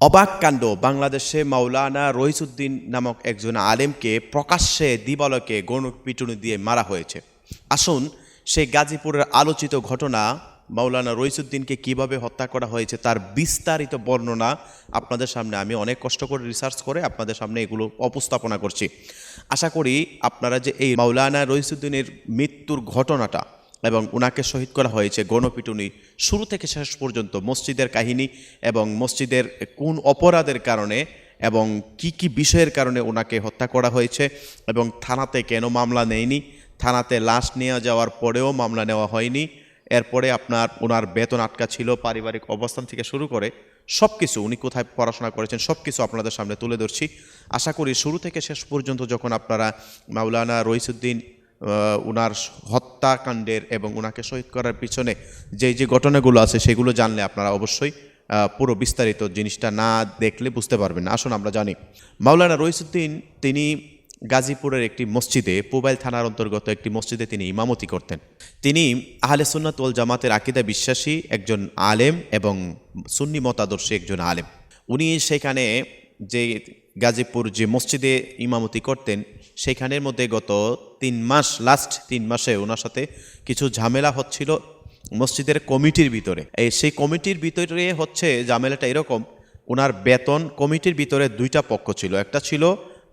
অবাক কাণ্ড। বাংলাদেশে মাওলানা রহিসুদ্দিন নামক একজন আলেমকে প্রকাশ্যে দিবালকে গণপিটুনি দিয়ে মারা হয়েছে। আসুন, সেই গাজীপুরের আলোচিত ঘটনা মাওলানা রহিসুদ্দিনকে কীভাবে হত্যা করা হয়েছে তার বিস্তারিত বর্ণনা আপনাদের সামনে আমি অনেক কষ্ট করে রিসার্চ করে আপনাদের সামনে এগুলো উপস্থাপনা করছি। আশা করি আপনারা যে এই মাওলানা রহিসুদ্দিনের মৃত্যুর ঘটনাটা এবং উনাকে শহীদ করা হয়েছে গণপিটুনি। শুরু থেকে শেষ পর্যন্ত মসজিদের কাহিনী এবং মসজিদের কোন অপরাধের কারণে এবং কি কি বিষয়ের কারণে ওনাকে হত্যা করা হয়েছে এবং থানাতে কেন মামলা নেয়নি, থানাতে লাশ নিয়ে যাওয়ার পরেও মামলা নেওয়া হয়নি, এরপরে আপনার ওনার বেতন আটকা ছিল, পারিবারিক অবস্থান থেকে শুরু করে সব কিছু উনি কোথায় পড়াশোনা করেছেন সব কিছু আপনাদের সামনে তুলে ধরছি। আশা করি শুরু থেকে শেষ পর্যন্ত যখন আপনারা মাওলানা রইসুদ্দিন উনার হত্যাকাণ্ডের এবং উনাকে শহীদ করার পিছনে যে যে ঘটনাগুলো আছে সেগুলো জানলে আপনারা অবশ্যই পুরো বিস্তারিত জিনিসটা না দেখলে বুঝতে পারবেন না। আসুন আমরা জানি। মাওলানা রইসুদ্দিন, তিনি গাজীপুরের একটি মসজিদে, পুবাইল থানার অন্তর্গত একটি মসজিদে তিনি ইমামতি করতেন। তিনি আহলে সুন্নাত ওয়াল জামাতের আকিদা বিশ্বাসী, একজন আলেম এবং সুন্নি মতাদর্শী একজন আলেম। উনি সেখানে যে গাজীপুর যে মসজিদে ইমামতি করতেন সেখানের মধ্যে গত তিন মাস লাস্ট তিন মাসে ওনার সাথে কিছু ঝামেলা হচ্ছিল মসজিদের কমিটির ভিতরে। এই সেই কমিটির ভিতরে হচ্ছে ঝামেলাটা এরকম, ওনার বেতন কমিটির ভিতরে দুইটা পক্ষ ছিল, একটা ছিল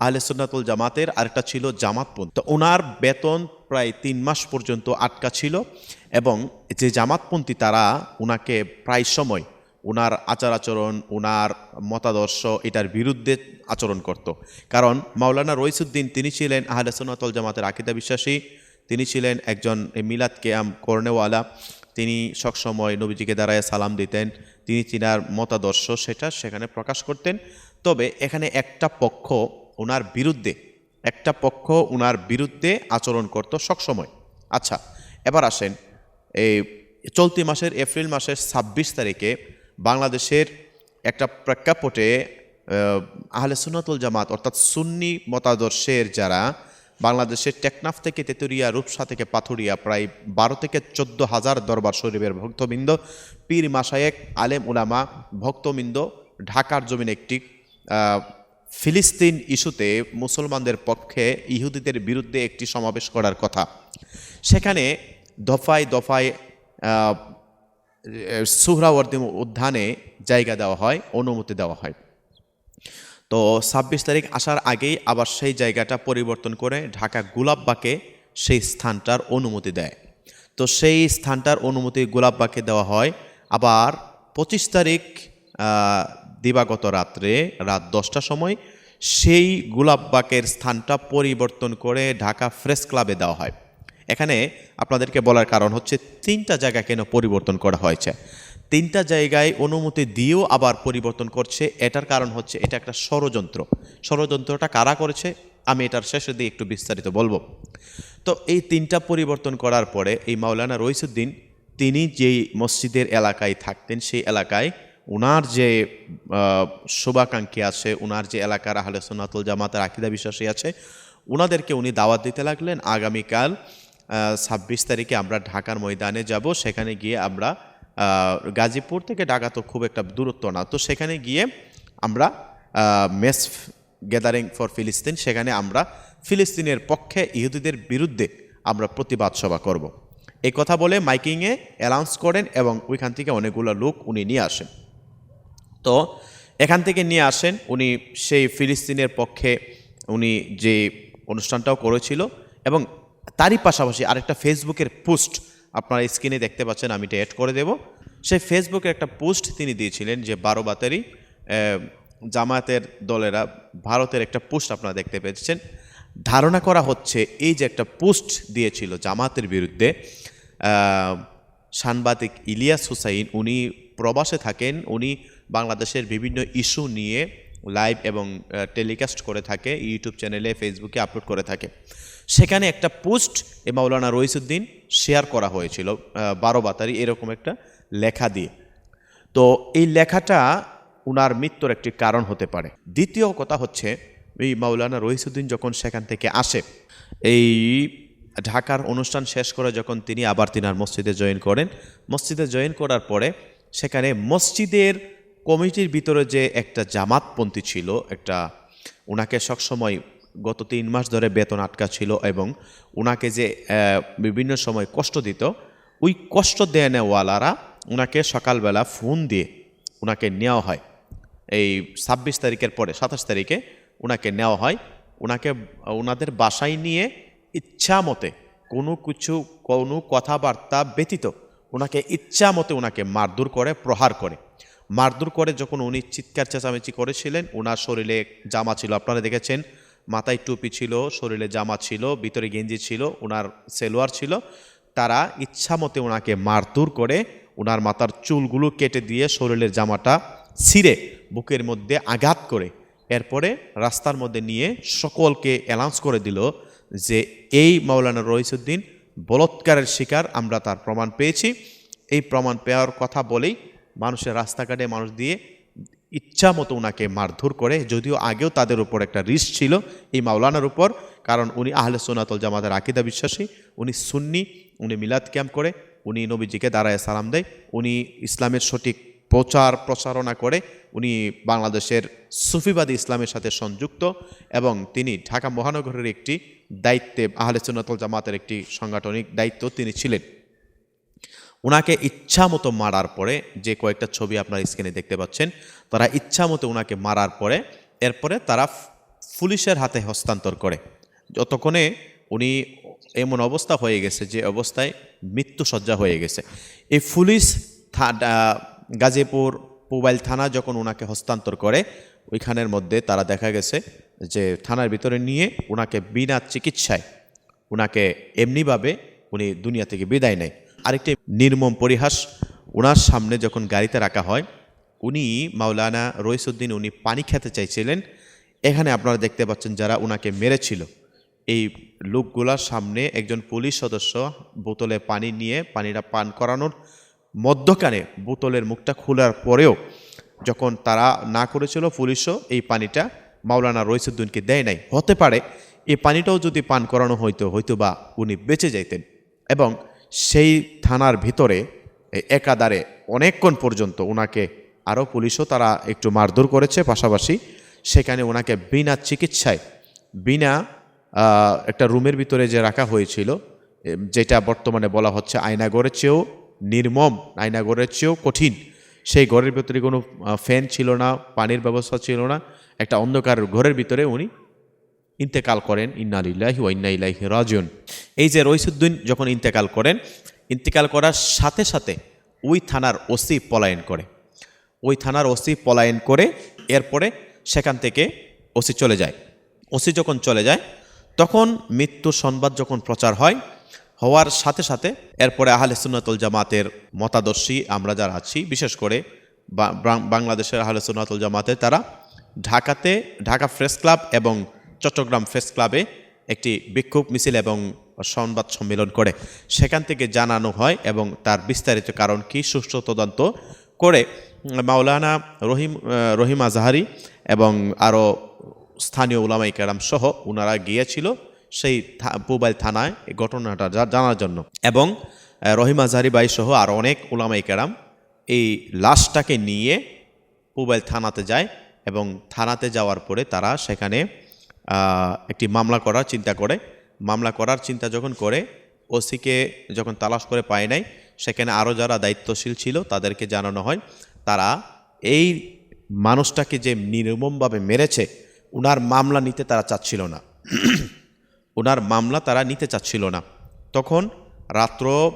আহলে সুন্নাতুল জামাতের আরেকটা ছিল জামাতপন্থী তো ওনার বেতন প্রায় তিন মাস পর্যন্ত আটকা ছিল এবং যে জামাতপন্থী তারা ওনাকে প্রায় সময় ওনার আচার আচরণ ওনার মতাদর্শ এটার বিরুদ্ধে আচরণ করত। কারণ মাওলানা রইসুদ্দিন, তিনি ছিলেন আহলে জামাতের আকিদা বিশ্বাসী। তিনি ছিলেন একজন মিলাদ কেয়াম কর্নেওয়ালা। তিনি সবসময় নবীজিকে দাঁড়ায় সালাম দিতেন। তিনি তিনার মতাদর্শ সেটা সেখানে প্রকাশ করতেন। তবে এখানে একটা পক্ষ ওনার বিরুদ্ধে, একটা পক্ষ ওনার বিরুদ্ধে আচরণ করত সবসময়। আচ্ছা এবার আসেন, এই চলতি মাসের এপ্রিল মাসের ছাব্বিশ তারিখে বাংলাদেশের একটা প্রেক্ষাপটে আহ, আহলে সুন্নাতুল জামাত অর্থাৎ সুন্নি মতাদর্শের যারা বাংলাদেশের টেকনাফ থেকে তেতুরিয়া রূপসা থেকে পাথুরিয়া প্রায় বারো থেকে চোদ্দ হাজার দরবার শরীফের ভক্তবৃন্দ পীর মাসায়েক আলেম উলামা ভক্তবৃন্দ ঢাকার জমিন একটি ফিলিস্তিন ইস্যুতে মুসলমানদের পক্ষে ইহুদিদের বিরুদ্ধে একটি সমাবেশ করার কথা। সেখানে দফায় দফায় সুহরাওয়ার্দী উদ্যানে জায়গা দেওয়া হয়, অনুমতি দেওয়া হয়। তো ছাব্বিশ তারিখ আসার আগেই আবার সেই জায়গাটা পরিবর্তন করে ঢাকা গোলাপবাকে সেই স্থানটার অনুমতি দেয়। তো সেই স্থানটার অনুমতি গোলাপবাকে দেওয়া হয়। আবার পঁচিশ তারিখ দিবাগত রাত্রে রাত দশটার সময় সেই গোলাপবাকের স্থানটা পরিবর্তন করে ঢাকা প্রেস ক্লাবে দেওয়া হয়। এখানে আপনাদেরকে বলার কারণ হচ্ছে তিনটা জায়গা কেন পরিবর্তন করা হয়েছে? তিনটা জায়গায় অনুমতি দিয়েও আবার পরিবর্তন করছে। এটার কারণ হচ্ছে এটা একটা ষড়যন্ত্র। ষড়যন্ত্রটা কারা করেছে? আমি এটার শেষে দিয়ে একটু বিস্তারিত বলব। তো এই তিনটা পরিবর্তন করার পরে এই মাওলানা রইসুদ্দিন, তিনি যেই মসজিদের এলাকায় থাকতেন, সেই এলাকায় ওনার যে শুভাকাঙ্ক্ষী আছে ওনার যে এলাকার আহলে সোনাতুল জামাতের আকিদা বিশ্বাসী আছে ওনাদেরকে উনি দাওয়াত দিতে লাগলেন। আগামীকাল ছাব্বিশ তারিখে আমরা ঢাকার ময়দানে যাব। সেখানে গিয়ে আমরা গাজীপুর থেকে ঢাকা তো খুব একটা দূরত্ব না। তো সেখানে গিয়ে আমরা মেস গ্যাদারিং ফর ফিলিস্তিন, সেখানে আমরা ফিলিস্তিনের পক্ষে ইহুদিদের বিরুদ্ধে আমরা প্রতিবাদ সভা করব। এই কথা বলে মাইকিংয়ে অ্যানাউন্স করেন এবং ওইখান থেকে অনেকগুলো লোক উনি নিয়ে আসেন। তো এখান থেকে নিয়ে আসেন, উনি সেই ফিলিস্তিনের পক্ষে উনি যে অনুষ্ঠানটাও করেছিল এবং তারই পাশাপাশি আরেকটা ফেসবুকের পোস্ট আপনারা স্ক্রিনে দেখতে পাচ্ছেন, আমি এটা অ্যাড করে দেব। সেই ফেসবুকে একটা পোস্ট তিনি দিয়েছিলেন যে বারো বাতারি জামায়াতের দলেরা ভারতের একটা পোস্ট আপনারা দেখতে পেয়েছেন। ধারণা করা হচ্ছে এই যে একটা পোস্ট দিয়েছিল জামাতের বিরুদ্ধে সাংবাদিক ইলিয়াস হুসাইন, উনি প্রবাসে থাকেন, উনি বাংলাদেশের বিভিন্ন ইস্যু নিয়ে লাইভ এবং টেলিকাস্ট করে থাকে ইউটিউব চ্যানেলে ফেসবুকে আপলোড করে থাকে। সেখানে একটা পোস্ট এ মাওলানা রইসুদ্দিন শেয়ার করা হয়েছিল বারো বাতারি, এরকম একটা লেখা দিয়ে। তো এই লেখাটা উনার মৃত্যুর একটি কারণ হতে পারে। দ্বিতীয় কথা হচ্ছে, এই মাওলানা রহিসুদ্দিন যখন সেখান থেকে আসে, এই ঢাকার অনুষ্ঠান শেষ করে যখন তিনি আবার তিনার মসজিদে জয়েন করেন, মসজিদে জয়েন করার পরে সেখানে মসজিদের কমিটির ভিতরে যে একটা জামাতপন্থী ছিল, একটা ওনাকে সবসময় গত তিন মাস ধরে বেতন আটকা ছিল এবং ওনাকে যে বিভিন্ন সময় কষ্ট দিত, ওই কষ্ট দেয় নেওয়ালারা ওনাকে সকালবেলা ফোন দিয়ে ওনাকে নেওয়া হয়। এই ছাব্বিশ তারিখের পরে, সাতাশ তারিখে ওনাকে নেওয়া হয়। ওনাকে ওনাদের বাসায় নিয়ে ইচ্ছা মতে কোনো কিছু, কোনো কথাবার্তা ব্যতীত ওনাকে ইচ্ছা মতে ওনাকে মারধর করে, প্রহার করে। মারধর করে যখন উনি চিৎকার চেঁচামেচি করেছিলেন ওনার শরীরে জামা ছিল। আপনারা দেখেছেন, মাথায় টুপি ছিল, শরীরে জামা ছিল, ভিতরে গেঞ্জি ছিল ওনার সেলোয়ার ছিল। তারা ইচ্ছা মতে ওনাকে মারধর করে ওনার মাথার চুলগুলো কেটে দিয়ে শরীরের জামাটা ছিঁড়ে বুকের মধ্যে আঘাত করে, এরপরে রাস্তার মধ্যে নিয়ে সকলকে অ্যানাউন্স করে দিল যে, এই মাওলানা রইসুদ্দিন বলৎকারের শিকার, আমরা তার প্রমাণ পেয়েছি। এই প্রমাণ পাওয়ার কথা বলেই মানুষের রাস্তাঘাটে মানুষ দিয়ে ইচ্ছা মতো ওনাকে মারধর করে, যদিও আগেও তাদের উপর একটা রিস্ক ছিল এই মাওলানার উপর, কারণ উনি আহলে সোনাতল জামাতের আকিদা বিশ্বাসী, উনি সুন্নি, উনি মিলাদ ক্যাম্প করে, উনি নবীজিকে দাঁড়ায় সালাম দেয়, উনি ইসলামের সঠিক প্রচার প্রচারণা করে, উনি বাংলাদেশের সুফিবাদী ইসলামের সাথে সংযুক্ত এবং তিনি ঢাকা মহানগরের একটি দায়িত্বে, আহলে সুন্নাতল জামাতের একটি সাংগঠনিক দায়িত্ব তিনি ছিলেন। ওনাকে ইচ্ছা মতো মারার পরে যে কয়েকটা ছবি আপনার স্ক্রিনে দেখতে পাচ্ছেন, তারা ইচ্ছা মতো ওনাকে মারার পরে এরপরে তারা পুলিশের হাতে হস্তান্তর করে। যতক্ষণে উনি এমন অবস্থা হয়ে গেছে যে অবস্থায় মৃত্যুসজ্জা হয়ে গেছে। এই পুলিশ গাজীপুর মোবাইল থানা যখন ওনাকে হস্তান্তর করে, ওইখানের মধ্যে তারা দেখা গেছে যে থানার ভিতরে নিয়ে ওনাকে বিনা চিকিৎসায় ওনাকে এমনিভাবে উনি দুনিয়া থেকে বিদায় নেয়। আরেকটি নির্মম পরিহাস ওনার সামনে যখন গাড়িতে রাখা হয়, উনি মাওলানা রইসুদ্দিন, উনি পানি খেতে চাইছিলেন। এখানে আপনারা দেখতে পাচ্ছেন যারা ওনাকে মেরেছিল। এই লোকগুলার সামনে একজন পুলিশ সদস্য বোতলে পানি নিয়ে, পানিটা পান করানোর মধ্যখানে বোতলের মুখটা খোলার পরেও যখন তারা না করেছিল পুলিশও, এই পানিটা মাওলানা রইসুদ্দিনকে দেয় নাই। হতে পারে, এই পানিটাও যদি পান করানো হইতো হয়তো বা উনি বেঁচে যাইতেন। এবং সেই থানার ভিতরে একাধারে অনেকক্ষণ পর্যন্ত ওনাকে আরও পুলিশও তারা একটু মারধর করেছে পাশাপাশি সেখানে ওনাকে বিনা চিকিৎসায়, বিনা একটা রুমের ভিতরে যে রাখা হয়েছিল যেটা বর্তমানে বলা হচ্ছে আয়নাগরের চেয়েও নির্মম আয়নাগরের চেয়েও কঠিন। সেই ঘরের ভিতরে কোনো ফ্যান ছিল না, পানির ব্যবস্থা ছিল না, একটা অন্ধকার ঘরের ভিতরে উনি ইন্তেকাল করেন ইন্নালিল্লাহি ওয়া ইন্না ইলাইহি এই যে রইসুদ্দিন যখন ইন্তেকাল করেন, ইন্তেকাল করার সাথে সাথে ওই থানার ওসি পলায়ন করে। ওই থানার ওসি পলায়ন করে এরপরে সেখান থেকে ওসি চলে যায়। ওসি যখন চলে যায়, তখন মৃত্যুর সংবাদ যখন প্রচার হয়, হওয়ার সাথে সাথে এরপরে আহলে সুন্নাতুল জামাতের মতাদর্শী আমরা যারা আছি, বিশেষ করে বাংলাদেশের আহলে সুন্নাতুল জামাতে তারা ঢাকাতে ঢাকা প্রেস ক্লাব এবং চট্টগ্রাম ফেস ক্লাবে একটি বিক্ষোভ মিছিল এবং সংবাদ সম্মেলন করে। সেখান থেকে জানানো হয় এবং তার বিস্তারিত কারণ কি, সুষ্ঠু তদন্ত করে মাওলানা রহিম রহিম আজহারি এবং আরও স্থানীয় উলামাই কেরাম সহ ওনারা গিয়েছিল সেই পুবাইল থানায় এই ঘটনাটা জানার জন্য। এবং রহিম আজহারি বাই সহ আরও অনেক উলামাই কেরাম এই লাশটাকে নিয়ে পুবাইল থানাতে যায় এবং থানাতে যাওয়ার পরে তারা সেখানে একটি মামলা করার চিন্তা করে। মামলা করার চিন্তা যখন করে, ওসিকে যখন তালাশ করে পায় নাই, সেখানে আরও যারা দায়িত্বশীল ছিল তাদেরকে জানানো হয়, তারা এই মানুষটাকে যে নির্মমভাবে মেরেছে, উনার মামলা নিতে তারা চাচ্ছিল না। ওনার মামলা তারা নিতে চাচ্ছিল না। তখন রাত্র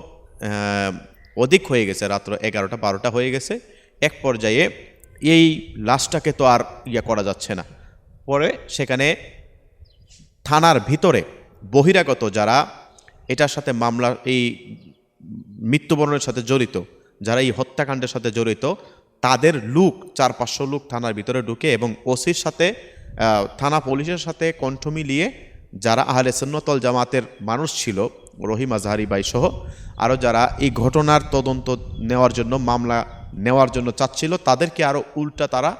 অধিক হয়ে গেছে, রাত্র এগারোটা, বারোটা হয়ে গেছে। এক পর্যায়ে এই লাশটাকে তো আর ইয়ে করা যাচ্ছে না। পরে সেখানে থানার ভিতরে বহিরাগত যারা এটার সাথে মামলা, এই মৃত্যুবরণের সাথে জড়িত, যারা এই হত্যাকাণ্ডের সাথে জড়িত, তাদের লুক, চার পাঁচশো লুক থানার ভিতরে ঢুকে এবং ওসির সাথে থানা পুলিশের সাথে কণ্ঠ মিলিয়ে যারা আহলে সুন্নতল জামাতের মানুষ ছিল, রহিম আজহারি বাই সহ আরও যারা এই ঘটনার তদন্ত নেওয়ার জন্য, মামলা নেওয়ার জন্য চাচ্ছিল, তাদেরকে আরও উল্টা তারা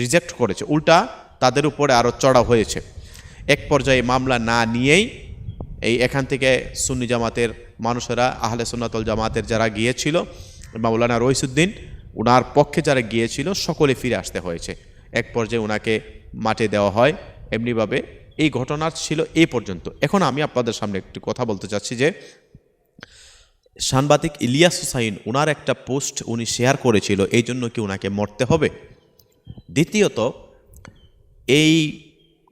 রিজেক্ট করেছে। উল্টা তাদের উপরে আরও চড়া হয়েছে। এক পর্যায়ে মামলা না নিয়েই এই এখান থেকে সুন্নি জামাতের মানুষেরা, আহলে সুন্নাতল জামাতের যারা গিয়েছিল, মাওলানা রইসুদ্দিন ওনার পক্ষে যারা গিয়েছিল, সকলে ফিরে আসতে হয়েছে। এক পর্যায়ে ওনাকে মাঠে দেওয়া হয়। এমনিভাবে এই ঘটনা ছিল এই পর্যন্ত। এখন আমি আপনাদের সামনে একটি কথা বলতে চাচ্ছি যে, সাংবাদিক ইলিয়াস হুসাইন ওনার একটা পোস্ট উনি শেয়ার করেছিল, এই জন্য কি ওনাকে মরতে হবে? দ্বিতীয়ত, এই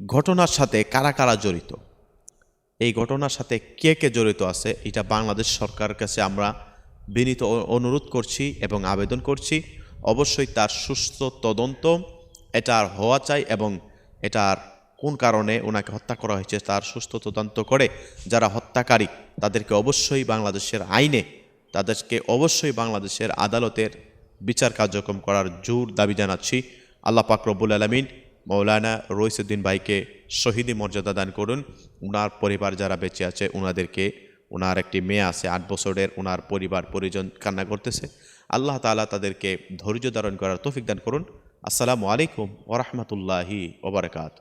ঘটনার সাথে কারা কারা জড়িত? এই ঘটনার সাথে কে কে জড়িত আছে, এটা বাংলাদেশ সরকারের কাছে আমরা বিনীত অনুরোধ করছি এবং আবেদন করছি। অবশ্যই তার সুস্থ তদন্ত এটার হওয়া চাই এবং এটার কোন কারণে ওনাকে হত্যা করা হয়েছে তার সুস্থ তদন্ত করে যারা হত্যাকারী, তাদেরকে অবশ্যই বাংলাদেশের আইনে, তাদেরকে অবশ্যই বাংলাদেশের আদালতের বিচার কার্যক্রম করার জোর দাবি জানাচ্ছি। আল্লাহ পাক রব্বুল আলমিন মৌলানা রইসুদ্দিন ভাইকে শহীদি মর্যাদা দান করুন। ওনার পরিবার যারা বেঁচে আছে ওনাদেরকে ওনার একটি মেয়ে আছে, আট বছরের ওনার পরিবার, পরিজন কান্না করতেছে। আল্লাহ তালা তাদেরকে ধৈর্য ধারণ করার তৌফিক দান করুন। আসসালামু আলাইকুম ওরহমতুল্লাহি ওবরাকাত